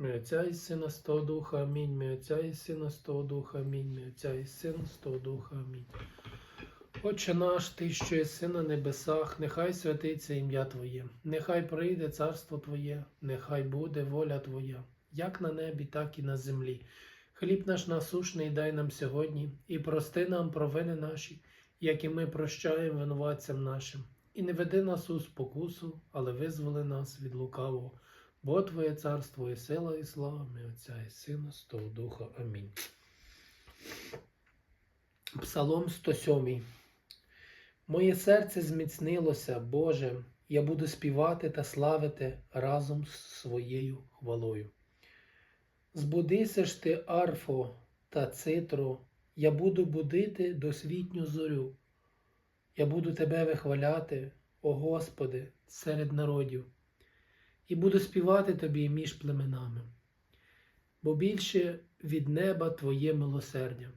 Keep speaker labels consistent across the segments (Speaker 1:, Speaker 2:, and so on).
Speaker 1: Отця і Сина того Духа, амінь. Ми Отця і Сина того Духа, амінь. Ми Отця і Сина того Духа, амінь. Отче наш, Ти, що єси на небесах, нехай святиться ім'я Твоє, нехай прийде царство Твоє, нехай буде воля Твоя, як на небі, так і на землі. Хліб наш насушний дай нам сьогодні, і прости нам провини наші, як і ми прощаємо винуватцям нашим. І не веди нас у спокусу, але визволи нас від лукавого. Бо Твоє царство і сила, і слава ми Отця і Сина, з того Духа. Амінь. Псалом 107. Моє серце зміцнилося, Боже, я буду співати та славити разом з своєю хвалою. Збудися ж ти, арфо та цитро, я буду будити досвітню зорю. Я буду тебе вихваляти, о Господи, серед народів, і буду співати тобі між племенами, бо більше від неба Твоє милосердя,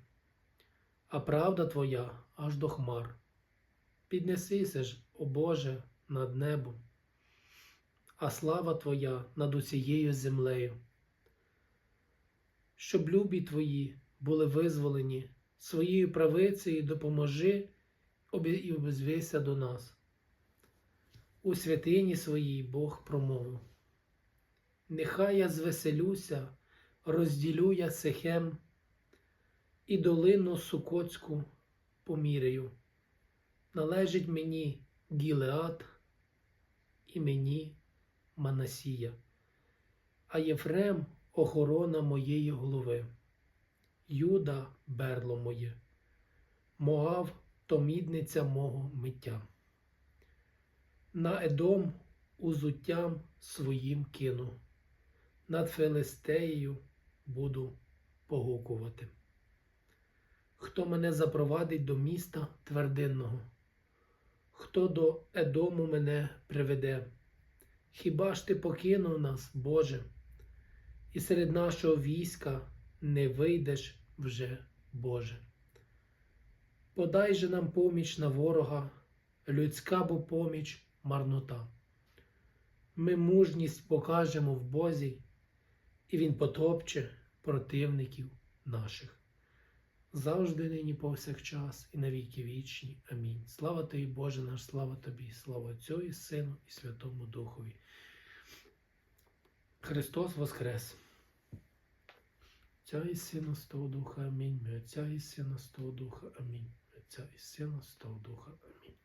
Speaker 1: а правда Твоя аж до хмар. Піднесися ж, о Боже, над небом, а слава Твоя над усією землею. Щоб любі Твої були визволені своєю правицею допоможи і обізвися до нас. У святині своїй Бог промовив. Нехай я звеселюся, розділю я Сихем і долину Сукоцьку поміряю. Належить мені Гілеат і мені Манасія, а Єфрем охорона моєї голови, Юда берло моє, Моав то мідниця мого миття. На Едом узуттям своїм кину, над Филистеєю буду погукувати. Хто мене запровадить до міста твердинного, хто до Едому мене приведе? Хіба ж ти покинув нас, Боже, і серед нашого війська не вийдеш вже, Боже? Подай же нам поміч на ворога, людська бо поміч марнота. Ми мужність покажемо в Бозі, і Він потопче противників наших. Завжди нині повсякчас і на віки вічні. Амінь. Слава тобі, Боже наш, слава тобі, слава Отцю і Сину і Святому Духові. Христос Воскрес! Отця і Сина з того Духа, Амінь. Ми Отця і Сина з того Духа, Амінь. Отця і Сина з того Духа, Амінь.